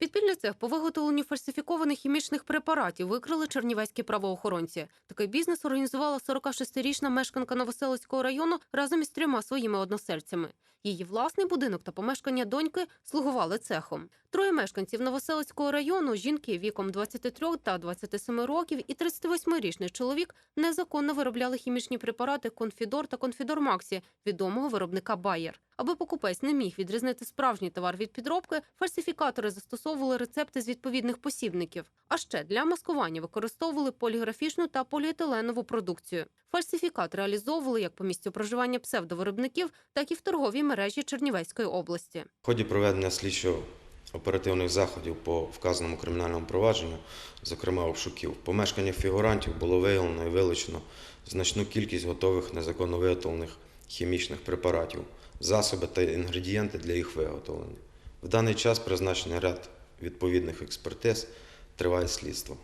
Підпільний цех по виготовленню фальсифікованих хімічних препаратів викрили чернівецькі правоохоронці. Такий бізнес організувала 46-річна мешканка Новоселицького району разом із трьома своїми односельцями. Її власний будинок та помешкання доньки слугували цехом. Троє мешканців Новоселицького району, жінки віком 23 та 27 років і 38-річний чоловік незаконно виробляли хімічні препарати Конфідор та Конфідор Максі відомого виробника Bayer. Аби покупець не міг відрізнити справжній товар від підробки, фальсифікатори застосовували рецепти з відповідних посібників. А ще для маскування використовували поліграфічну та поліетиленову продукцію. Фальсифікат реалізовували як по місцю проживання псевдовиробників, так і в торговій мережі Чернівецької області. В ході проведення слідчо-оперативних заходів по вказаному кримінальному провадженню, зокрема обшуків, в помешканнях фігурантів було виявлено і вилучено значну кількість готових незаконно виготовлених хімічних препаратів, засоби та інгредієнти для їх виготовлення. В даний час призначений ряд відповідних експертиз, триває слідство.